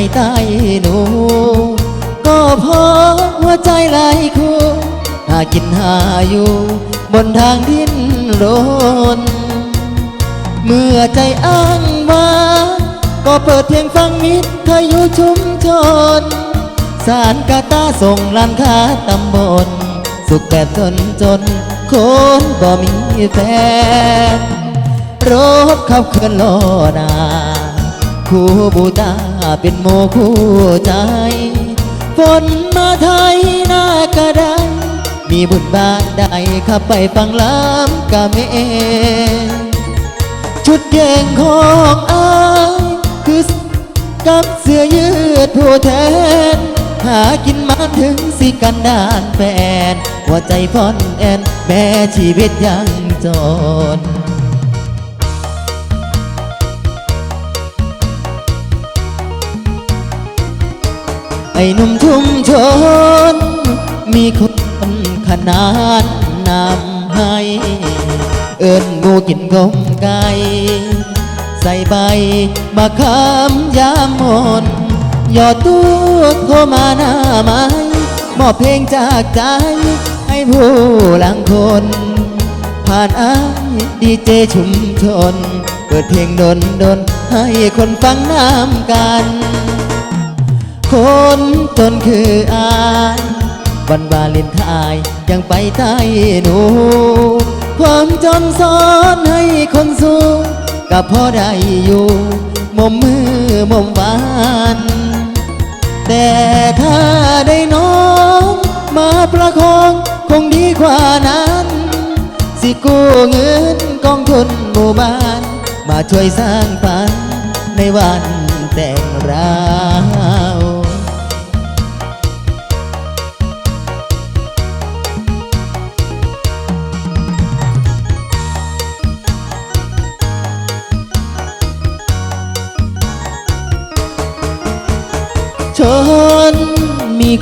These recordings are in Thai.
ยังไปใต้หนู ก็เพราะหัวใจหลายคู่ หากินหาอยู่ บนทางดินรน เมื่อใจอ้างว้างก็เปิดเพลงฟังมิตรทยุชุมชน สารกาตาส่งร้านค้าตำบล สุขแบบจนจน คนบ่มีแฟนรถขับเคลื่อนโลนา คู่บูตาเป็นโมคู่ใจฝนมาไทยหน้ากระไดมีบุญบานใดขับไปฟังลำกะเม ชุดแยงของอายคือกับเสื้อยืดผู้แทน หากินมาถึงสิกันดานแฟน หัวใจฟอนแอน แม่ชีวิตยังจน อ้หนุ่มชุมชน มีคนขนานนำให้ เอิญงูกินกลมไก่ใส่ใบมะขามยามมนยอดตู้โทมาหน้าไม้มอบเพลงจากใจ ให้ผู้หลังคน ผ่านอายดีเจชุมชน เปิดเพลงดนดนให้คนฟังน้ำกัน คนจนคืออายวันวาเลนไทน์ยังไปใต้หนู ความจนสอนให้คนสู้กับพ่อได้อยู่มุมมือมุมหวานแต่ถ้าได้น้องมาประคองคงดีกว่านั้น สิกู้เงินกองทุนหมู่บ้าน มาช่วยสร้างฝันในวันแต่งรา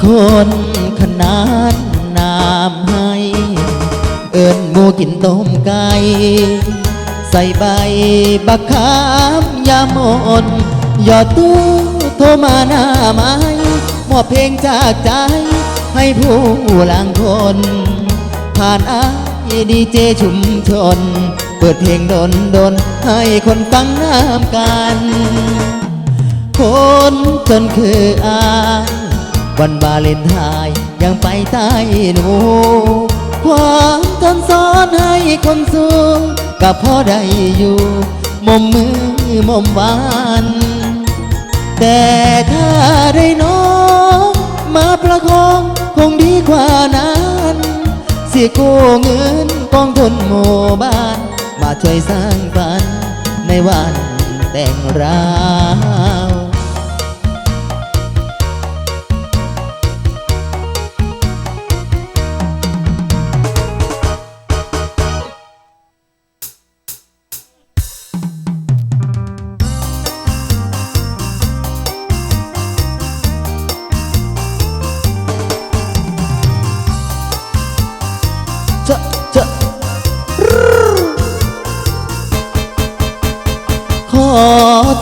คนขนานนามให้ เอิญหมูกินต้มไก่ใส่ใบบักขามยามอนยอดตู้โทรมาหน้าไม้มอบเพลงจากใจ ให้ผู้หลังคน ผ่านอาดีเจชุมชน เปิดเพลงดนดน ให้คนฟังน้ำกัน คนจนคืออาย วันวาเลนไทน์ยังไปใต้หนู ความทนซ้อนให้คนสู้กับพ่อได้อยู่มมมือมมหวานแต่ถ้าได้น้องมาประคองคงดีกว่านั้นเสียกู้เงินกองทุนหมู่บ้าน มาช่วยสร้างฝันในวันแต่งราเ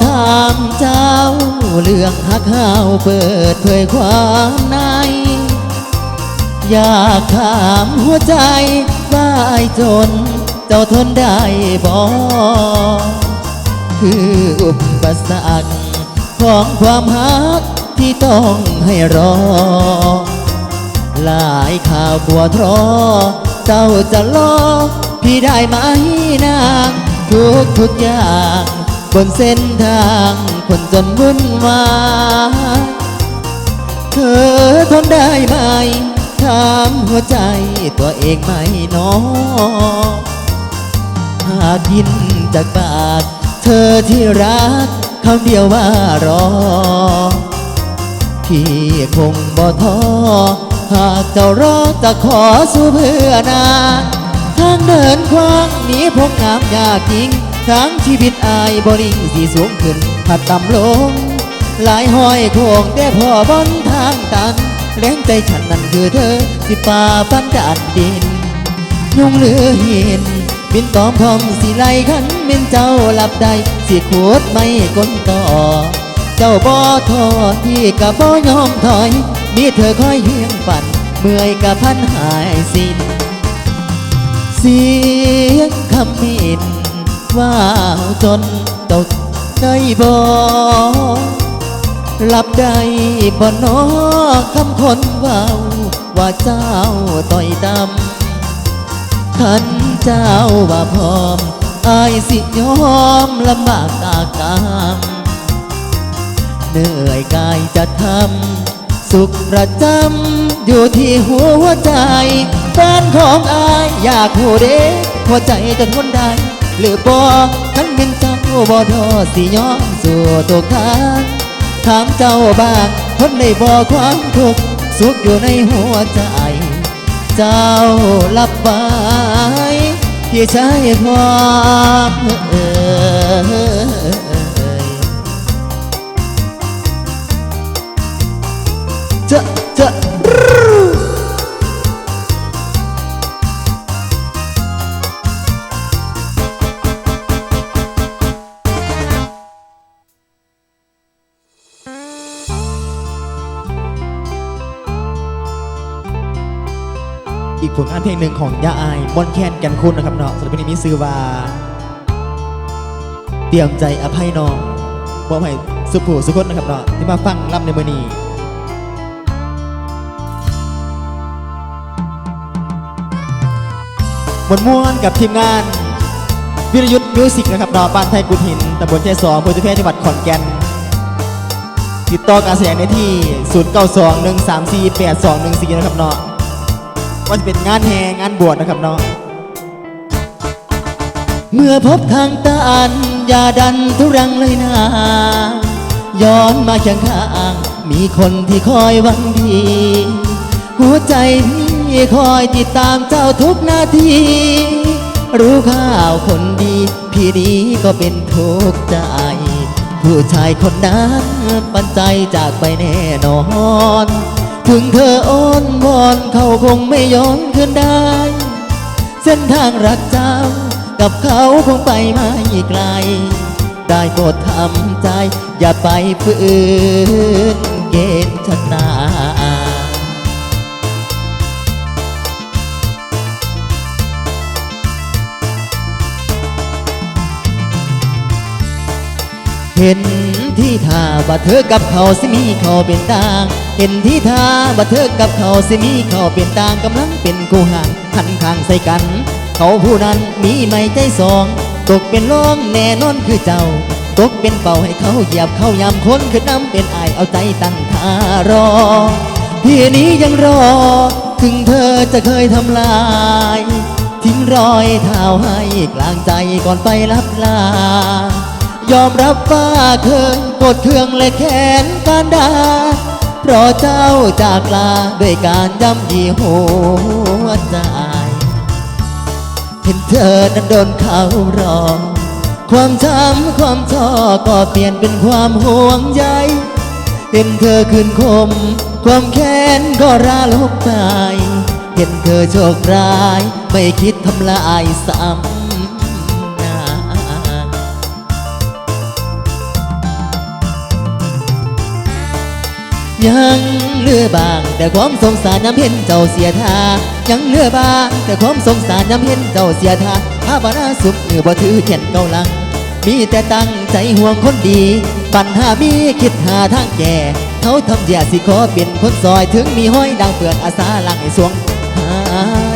ถามเจ้า เรื่องหักห้าวเปิดเผยความในอยากถามหัวใจว่าไอ้จน เจ้าทนได้บ่คืออุปสรรคของความหักที่ต้องให้รอ หลายข่าวกลัวทรอ เจ้าจะรอ พี่ได้ไหมนางทุกทุกอย่าง นเส้นทางคนจนวุ่นวายเธอทนได้ไหมถามหัวใจตัวเองไหมน้องหากยินจากปากเธอที่รักคำเดียวว่ารอ พี่คงบ่ท้อหากเจ้ารอจะขอสู้เพื่อนา ทางเดินควางหนีพงน้ำยากจริง ทั้งชีวิตอายบริงสีสูงขึ้นผัดต่ำลง หลายห้อยโคงแต่พอบนทางตันแรงใจฉันนั้นคือเธอสิป่าฟันดานดิน ยุงเหลือหินเมบินตอมทอมสิไลขันเป็นเจ้าหลับใดสิขวดไม่ก้นต่อเจ้าบ่ทอที่กับบ่ยอมถอย มีเธอคอยเฮียงฝันเมื่อยกับพันหายสิ้นเสียงคำมิน ว่าจนตกได้บ่หลับได้บ่นอคำคนว้าว่าเจ้าต่อยดำขันเจ้าว่าพร้อมอายสิยอมลำบากตากรรมเหนื่อยกายจะทำสุขประจำอยู่ที่หัวใจแฟนของอายอยากหูเด็กหัวใจจะทนได้ หรือบอกขันเป็นเจ้าบ่ทอสิยอมสู่ตัวทางถามเจ้าบ้างทนได้บ่ความทุกข์สุขอยู่ในหัวใจ เจ้ารับไว้ที่ใช้ความเออ อีกผลงานเพลงหนึ่งของยาอายมอนแคนกันคุณนะครับเนาะสำหรับเพลงนี้มีชื่อว่าเตรียมใจอภัยน้องบอกให้สุภูสุคนนะครับเนาะที่มาฟังล่ำในมือนี้มวนม่วนกับทีมงาน วิรยุทธ์มิวสิกนะครับดอบ้านไทยกุดหินตำบลเชสองอำเภอจุเพจังหวัดขอนแก่น ติดต่อการแสดงได้ที่ 0 9 2 1 3 4 8 2 1 4 นะครับเนาะ ว่าจะเป็นงานแห่งานบวชนะครับเนาะเมื่อพบทางตันอย่าดันทุรังเลยนะย้อนมาเคียงข้าง มีคนที่คอยหวังดี หัวใจพี่คอยติดตามเจ้าทุกนาที รู้ข่าวคนดี พี่นี้ก็เป็นทุกข์ใจ ผู้ชายคนนั้นปันใจจากไปแน่นอน ถึงเธออ้อนวอนเขาคงไม่ย้อนคืนได้ เส้นทางรักเจ้า กับเขาคงไปไม่ไกล ได้โปรดทำใจ อย่าไปฝืนเกณฑ์ชะตาเห็น ที่ท่าว่าเธอกับเขาสิมีเขาเป็นต่าง เห็นที่ท่าว่าเธอกับเขาสิมีเขาเป็นต่างกำลังเป็นคู่ห่างหันข้างใส่กัน เขาผู้นั้นมีไม่ใจสอง ตกเป็นร้องแน่นอนคือเจ้า ตกเป็นเป่าให้เขาเหยียบเข้ายามคนคือน้ำเป็นอายเอาใจตั้งท่ารอพี่นี้ยังรอ ถึงเธอจะเคยทำลายทิ้งรอยเท้าให้กลางใจก่อนไปรับลา ยอมรับว่าเคยกดเครื่องและแขนการดาเพราะเจ้าจากลาด้วยการย่ำยีหัวใจเห็นเธอนั้นโดนเขารอ ความช้ำความท้อก็เปลี่ยนเป็นความห่วงใย เห็นเธอคืนคม ความแค้นก็ราลบไปเห็นเธอโชคร้าย ไม่คิดทำลายซ้ำ ยังเลือบาง แต่ความสงสารน้ำเห็นเจ้าเสียท่ายังเลือบาง แต่ความสงสารน้ำเห็นเจ้าเสียท่าภาพนาสุขเอือบ่ถือเขียนเกาลัง มีแต่ตั้งใจห่วงคนดี ปัญหามีคิดหาทางแก่เขาทำแย่สิขอเป็นคนซอยถึงมีห้อยดังเปลือนอาสาลังให้สวงหา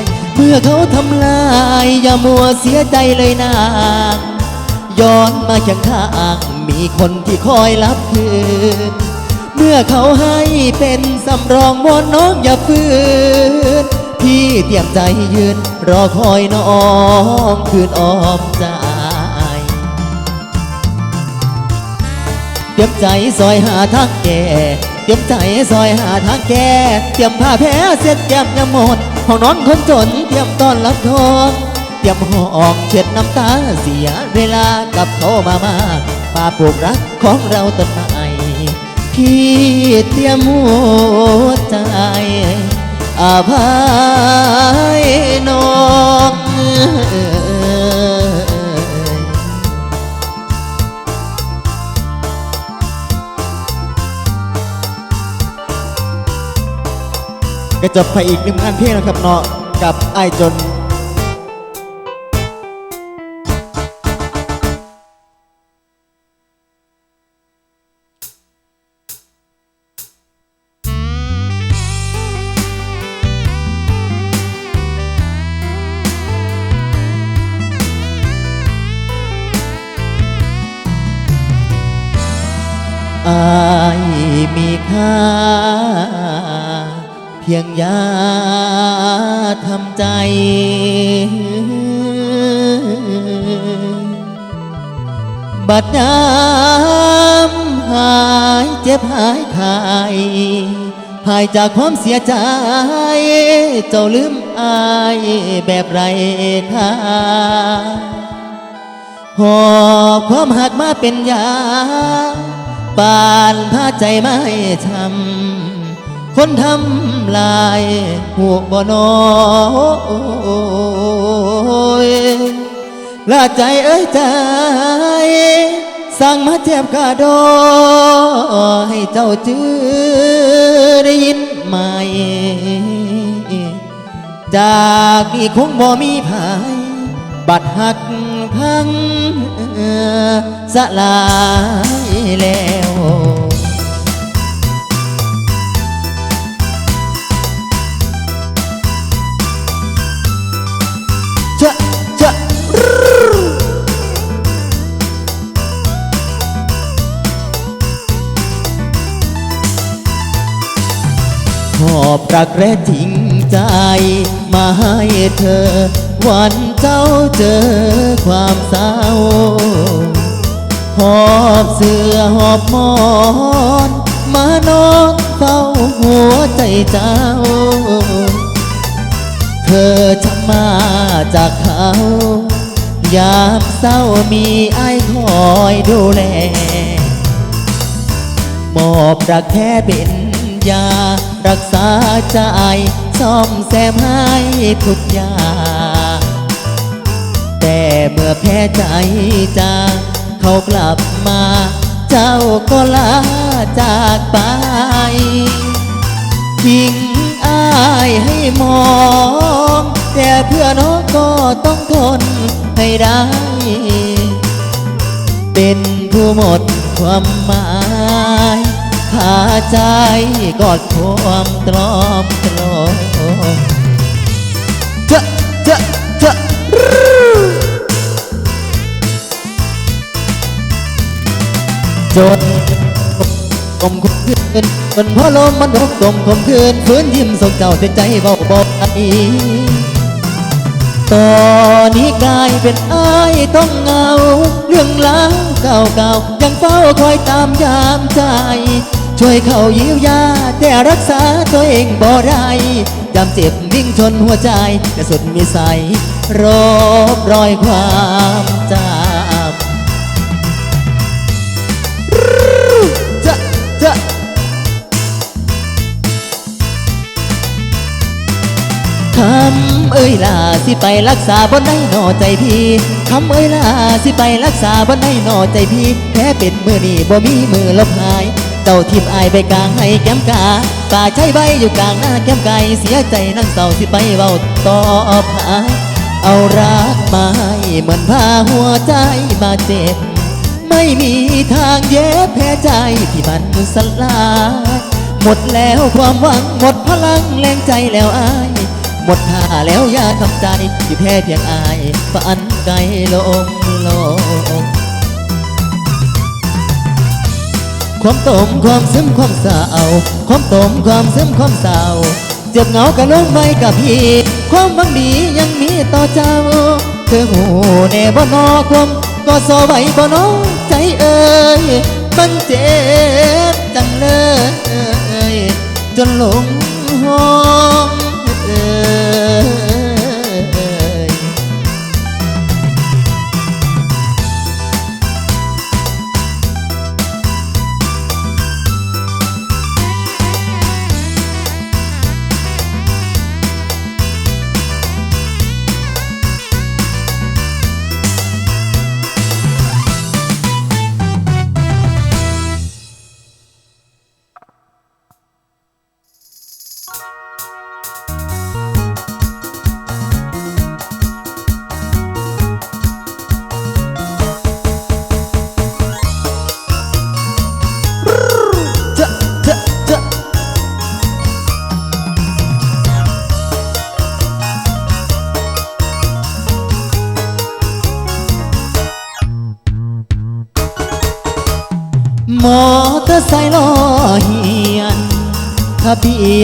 ยเมื่อเขาทำลายอย่ามัวเสียใจเลยนางย้อนมาเคียงข้างมีคนที่คอยรับคืน เมื่อเขาให้เป็นสำรองวอนน้องอย่าฝืนพี่เตรียมใจยืน รอคอยน้องคืนอ้อมใจเตรียมใจซอยหาทางแก่เตรียมใจซอยหาทางแก่เตรียมผ้าแพ้เสร็จแก้มยำหมดห้องนอนคนจนเตรียมตอนรับทอนเตรียมห่อออกเช็ดน้ำตาเสียเวลากับเขามามากป่าปลูกรักของเราต้นไม้ พี่เตรียมหัวใจอาภายนองก็จบไปอีกหนึ่งงานเพลงนะครับเนาะกับไอ้จน เพียงยาทำใจ บัดน้ำหายเจ็บหายคายหายจากความเสียใจ เจ้าลืมอายแบบไรค่าหอบความหักมาเป็นยา ปานพาใจไม่ช้ำ คนทำลายหัวบ่นอยลาใจเอ้ยใจสั่งมาเจ็บกาดอให้เจ้าจื้อได้ยินไหม จากนี้คงบ่มีภาย บัดหักพังสลายแล้ว ขอบรักแร้จริงใจ มาให้เธอ วันเจ้าเจอความเศร้า หอบเสื้อหอบหมอน มานอนเฝ้าหัวใจเจ้า เธอจะมาจากเขายามเศร้ามีไอ้คอยดูแล มอบรักแค่เป็น ยา รักษาใจซ่อมแซมให้ทุกอย่างแต่เมื่อแพ้ใจจางเขากลับมา เจ้าก็ลาจากไปทิ้งอายให้มอง แต่เพื่อน้องก็ต้องทนให้ได้ เป็นผู้หมดความหมาย พาใจกอดความตรอมตรอมจะจะจะจนกลมคมคืนจนพ่อลมมันดกกลมคมคืนฟื้นยิ้มส่งเจ้าแต่ใจเบาบอกไอตอนนี้กลายเป็นอ้ายต้องเงา เรื่องล้างเก่าๆยังเฝ้าคอยตามยามใจ ช่วยเขาเยียวยา แต่รักษาตัวเองบ่ได้ยามเจ็บวิ่งชนหัวใจกระสุดมีใสรบรอยความจำจะจะคำเอ้ยล่ะสิไปรักษาบนได้หนอใจพี่คำเอ้ยล่ะสิไปรักษาบนได้หนอใจพี่แพ้เป็นมือนี่บ่มีมือลบหาย เจ้าทิพอายไปกลางให้แก้มกาป่าใช้ใบอยู่กลางหน้าแก้มไก่เสียใจนั่งเศร้าสิไปเบาต่อพาเอารักมาให้เหมือนพาหัวใจมาเจ็บ ไม่มีทางเย็บแพ้ใจที่มันสลายหมดแล้วความหวังหมดพลังแรงใจแล้วอาย หมดท่าแล้วยาทำใจที่แพ้เพียงอายฝันไกลลงลง ความตมความซึมความเศร้าความตมความซึมความเศร้าเจ็บเหงากับลงไปกับพี่ ความบังดียังมีต่อเจ้า เธอหูแน่บ่นอความก็สอไว้บ่นอใจเอ่ยมันเจ็บจังเลยจนหลงห้อ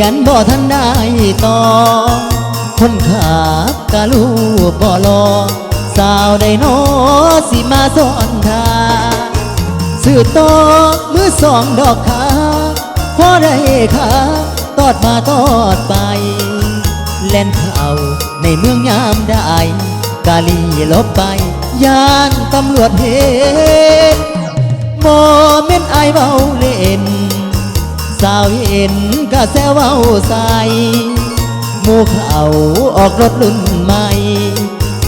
ยนบ่ทันได้ต่อ คนขับกะลูกบ่รอสาวได้นอสิมาสอนทาสื่อต่อมือสองดอกขาพอได้ขาตอดมาตอดไป แล่นเข่าในเมืองยามได้กาลีลบไปยานตำรวจเห็นบ่เม่นไอเบาเล่น สาวเห็นก็แซวเว้าใส่มู่เขาออกรถรุ่นใหม่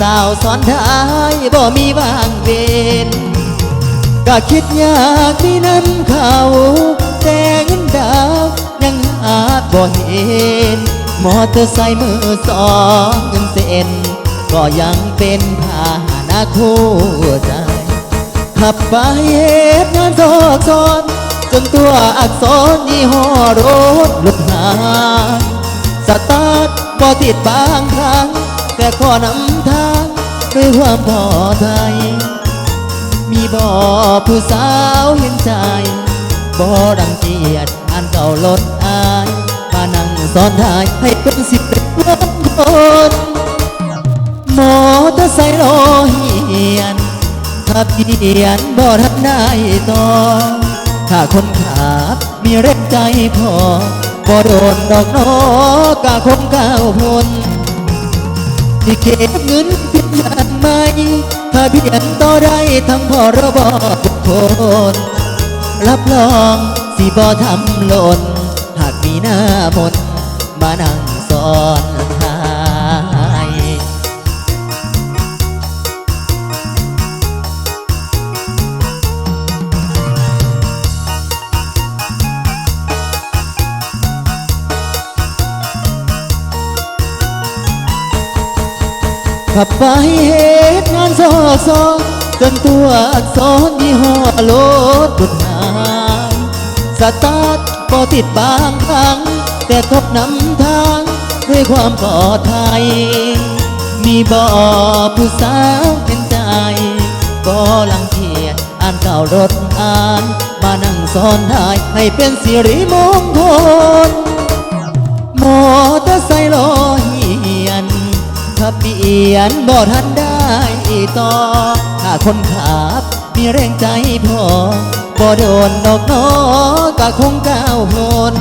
สาวสอนท้ายบ่มีบางเวนก็คิดอยากมีน้ำเขาแต่เงินดาวยังหาบ่เห็น มอเตอร์ไซค์มือสองเงินเส้นก็ยังเป็นพาหนะคู่ใจ ขับไปเหตุงานซอกซอน จนตัวอักษรยี่ห้อรถหลุดหายสตาร์ทบ่ติดบางครั้ง แต่ขอนำทางด้วยความพอใจมีบ่ผู้สาวเห็นใจบ่รังเกียจอันเก่ารถอายมานั่งซ้อนท้ายให้เป็นสิบเป็นวันคนมอเตอร์ไซค์รอเหียนทะเบียนบ่ทันได้ต่อ ถ้าคนขับมีเร่งใจพอบ่โดนดอกนอกะคงก้าวพ้นที่เก็บเงินเพียงอย่างไม่ทะเบียนต่อได้ทั้งพอรบบุคคลรับรองสิบ่ทำหล่นหากมีหน้ามนมานั่งสอนท้า ขับไปเหตุงานซอซอจนตัวอักษรยี่ห้อรถดุดหายสตาร์ทก็ติดบางครั้ง แต่ก็นำทางด้วยความปลอดภัย มีบ่อผู้สาวเป็นใจ ก็ลังเกียจอ่านเก่ารถอ่าน มานั่งซ้อนท้ายให้เป็นสิริมงคลมอเตอร์ไซค์ลอย ทะเบียนบ่ทันได้ต่อ ถ้าคนขับมีแรงใจพอบ่โดนดอกนอกะคงก้าวพ้น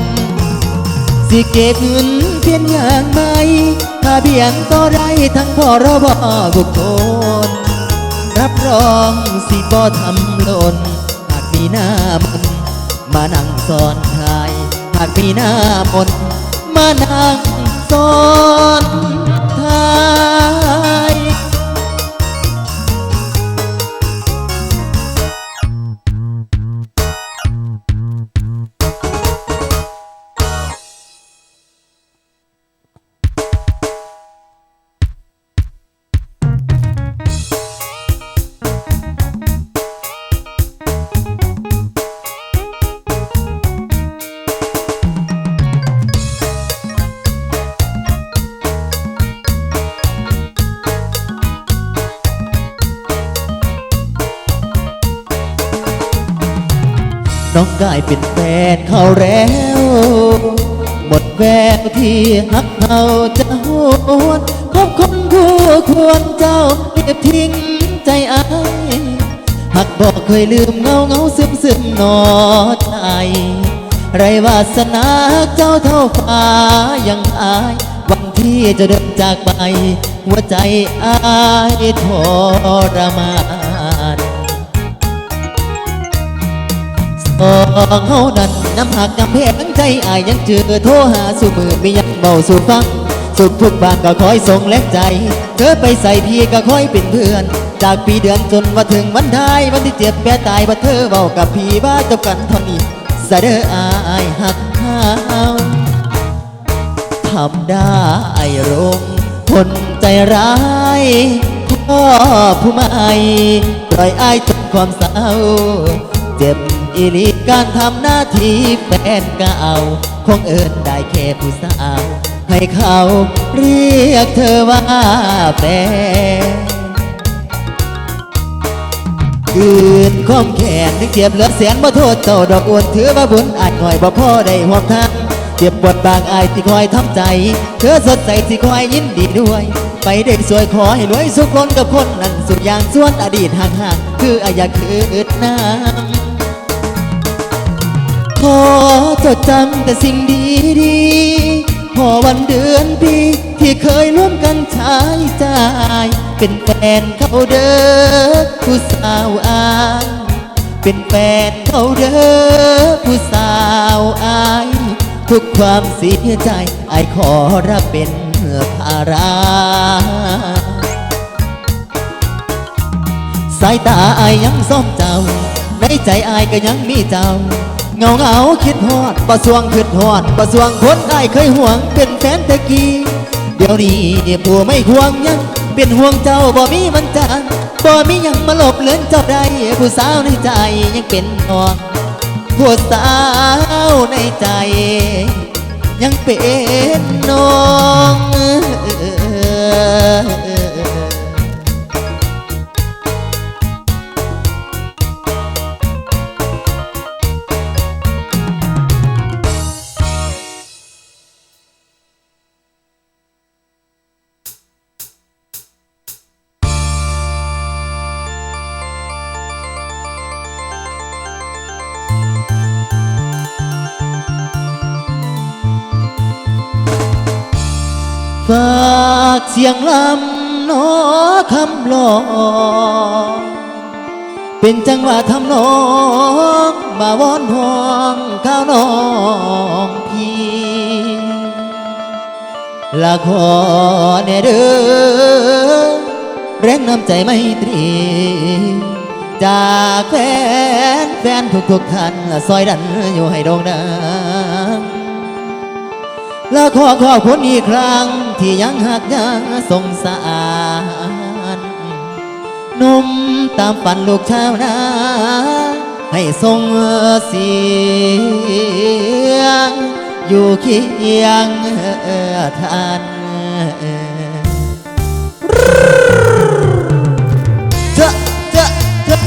สิเก็บเงินเพียงอย่างไม่ถ้าเบียนต่อได้ทั้งพอรบบุคคลรับรองสิบ่ทำหล่นหากมีหน้ามันมานั่งซ้อนทายหากมีหน้ามนมานั่งซ้อน ท้ น้องกลายเป็นแฟนเขาแล้ว หมดแววที่หักเขาจะหวนคบคนคู่ควรเจ้าเรียบทิ้งใจอายหักบอกเคยลืมเงาเงาซึมซึมนอใจไรวาสนาเจ้าเท่าฟ้ายังอายวันที่จะเดินจากไป หัวใจอายทรมาน องเฮานั้นน้ำหักน้ำแพงใจอายยังเจอโทรหาสู่มือมียังเบาสู่ฟัง สุขทุกบางก็คอยส่งแรงใจ เธอไปใส่พี่ก็คอยเป็นเพื่อน จากปีเดือนจนมาถึงวันท้ายวันที่เจ็บแปรตายว่าเธอเบากับพี่ว่าจบกันเท่านี้สะเด้ออายหักเฮาทำได้รงคนใจร้ายพ่อผู้ไม่ปล่อยอายจนความเศร้าเจ็บ อีลีการทำหน้าที่แฟนเก่าคงเอินได้แค่ผู้สาว ให้เขาเรียกเธอว่าแฟนคืนความแค้นถึงเจ็บเหลือแสนบ่โทษเจ้าดอกอวนถือว่าบุญอาจหน่อยบ่พ่อได้หวมทางเจ็บปวดบางอายที่คอยทำใจ เธอสดใสที่คอยยินดีด้วย ไปเด็กสวยขอให้รวยสุขล้นกับคนนั้นสุดอย่างส่วนอดีตห่างๆคืออายาคืดน้ำ อจดจำแต่สิ่งดีดีพอวันเดือนปีที่เคยร่วมกันใช้จ่าย เป็นแฟนเขาเด้อผู้สาวอายเป็นแฟนเขาเด้อผู้สาวอายทุกความเสียใจอายขอรับเป็นภาระสายตาอายยังซ่อมเจ้า ในใจอายก็ยังมีเจ้า เงาเงาคิดฮอดประสวงคิดฮอดประสวงคนอายเคยห่วงเป็นแฟนตะกี้เดี๋ยวนี้เนี่ยผู้ไม่ห่วงยังเป็นห่วงเจ้าบ่มีมันจางบ่มียังมาหลบเลือนเจ้าใดผู้สาวในใจยังเป็นห่วงผู้สาวในใจ ยังเป็นน้องากเสียงลำนอคำลองเป็นจังหวะทำนองมาวอนห้องข้าวน้องพี่ละขอแน่เด้อแรงน้ำใจไม่ตรี จากแฟนแฟนทุกๆท่านซอยดันอยู่ให้โด่งดัง และขอขอบคุณอีกครั้ง ที่ยังหักยังสงสารนมตามฝันลูกชาวนาให้ทรงเสียง อยู่เคียงท่านเจเจเจะ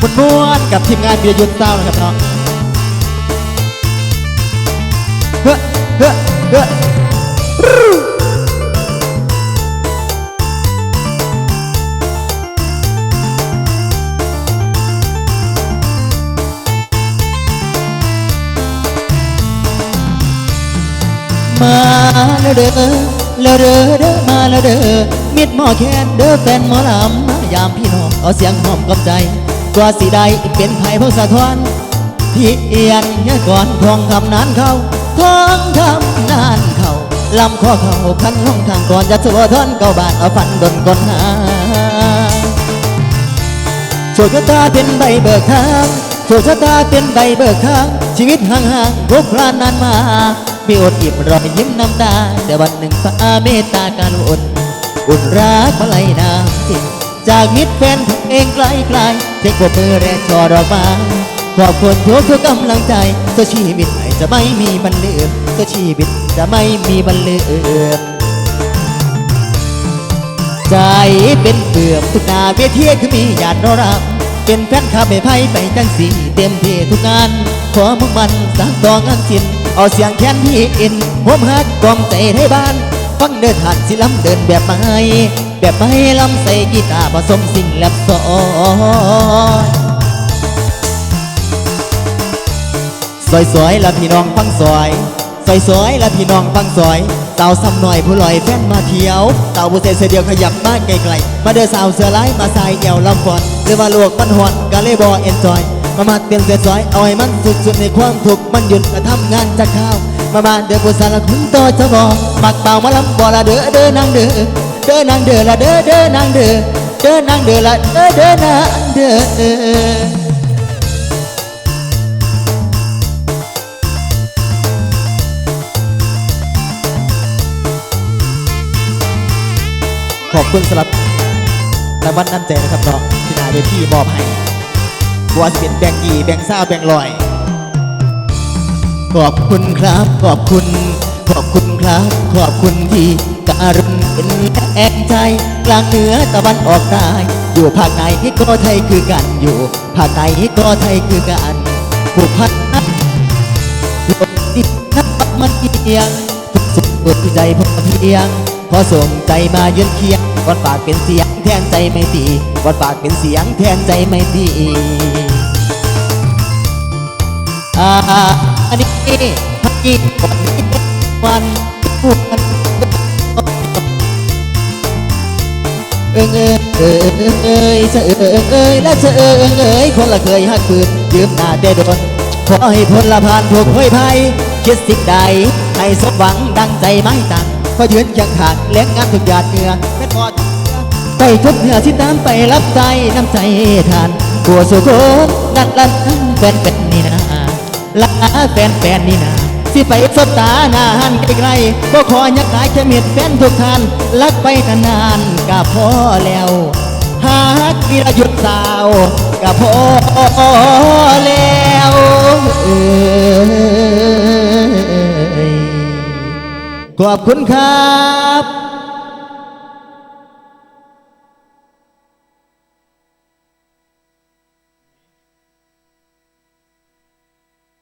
คุณม้วนกับทีมงานเบียร์ยุทธเศร้านะครับน้อง เฮ้เฮ้เฮ้มาแล้วเด้อแล้วเด้อเด้อมาแล้วเด้อมิดหมอแคนเด้อแฟนหมอลำมายามพี่น้องเอาเสียงหอมกับใจกว่าสีใดเป็นไผ่พวกสะท้อนพี่เอียนเนี่ยก่อนทองคำนานเขา ท้องคำนานเขาลำข้อเขาคันลงทางก่อนจะสัวทอนเก่าบานเอาฟันดนก่อนหาโชคชะตาเป็นใบเบิกทางโชคชะตาเป็นใบเบิกทาง ชีวิตห่างๆทุกครานนานมามีอดอิ่มรอยยิ้มน้ำตาแต่วันหนึ่งฟ้าเมตตาการอุ่นอุ่นรักมาไล่น้ำจิตจากมิตรแฟนเองไกลไกลเช็คบมือแรกชอดอกไม้ขอบคุณทุกทุกกำลังใจตัวชีวิต จะไม่มีบรรลืมตัวชีวิตจะไม่มีบรรลืมใจเป็นเบื่อทุกนาเวทีคือมีญาตินรำเป็นแฟนคลับไม่ไพ่ไปจังสีเต็มที่ทุกงาน ขอมุ่งมันสร้างต่องานสินเอาเสียงแค้นพี่อินหัวหักกล่อมใจให้บ้าน ฟังเดินหันสิลำเดินแบบไม้แบบไม้ลำใส่กีตาร์ผสมสิ่งแลบซอย ซอยสวยๆละพี่น้องฟังซอยซอยสวยๆละพี่น้องฟังซอยสาวซ้ำหน่อยผู้ลอยแฟนมาเที่ยวสาวผู้เสเสเดียวขยับบ้านไกลๆมาเด้อสาวเสือลายมาใส่แอวลำฟอนหรือว่าลวกมันหอนกะเลยบอเอ็นจอยมามาเตียนเสียซอยเอาให้มันสุดๆในความทุกมันหยุดกระทำงานจะข้าวมามาเด้อผู้สารคุณต่อจะบอกมักเป่ามาลำบ่ละเด้อเด้อนางเด้อเด้อนางเด้อละเด้อเด้อนางเด้อเด้อนางเด้อละเด้อเด้อนางเด้อ คุณสำหรับรางวัลน้ำใจนะครับน้องที่นาเวทีมอบให้บัวสิเป็นแบ่งกี่แบ่งซ่าแบ่งลอย ขอบคุณครับ ขอบคุณ ขอบคุณครับ ขอบคุณที่การุณเป็นแองใจ กลางเหนือตะวันออกใต้อยู่ภาคไหนก็ไทยคือกันอยู่ภาคไหนก็ไทยคือกันผูกพันโลกดินนับมันเอียงทุกสุขเปิดใจพอเพียง อส่งใจมายืนเคียงกอดปากเป็นเสียงแทนใจไม่ตีกอดปากเป็นเสียงแทนใจไม่ตีอ่าอันนี้พักกี้วันนี้วันทุกวันเอิงเอิงเอิงเอ้ยเสะเอิงเอ้ยและเสะเอิงเอ้ยคนละเคยหักปืนยืมหน้าแต่โดนขอให้พลละพานถูกห้วยไพ่คิดสิ่งใดให้สมหวังดังใจไม่ตั้ง ขอยืนเคียงข้างเลี้ยงงานทุกหยาดเหงื่อเป็นพอดไปทุกเหนือที่ตามไปรับใจน้ำใจทานกัวสุโขนัดลันแฟนเป็นนี่นาลาแฟนแฟนนี่นาสิไปสบตาหน้าหันไกลๆก็ขอยักหลายแค่เม็ดแฟนทุกท่านรักไปนานๆก็พอแล้วหากวีรยุทธสาวก็พอแล้วเอ้ย ขอบคุณครับ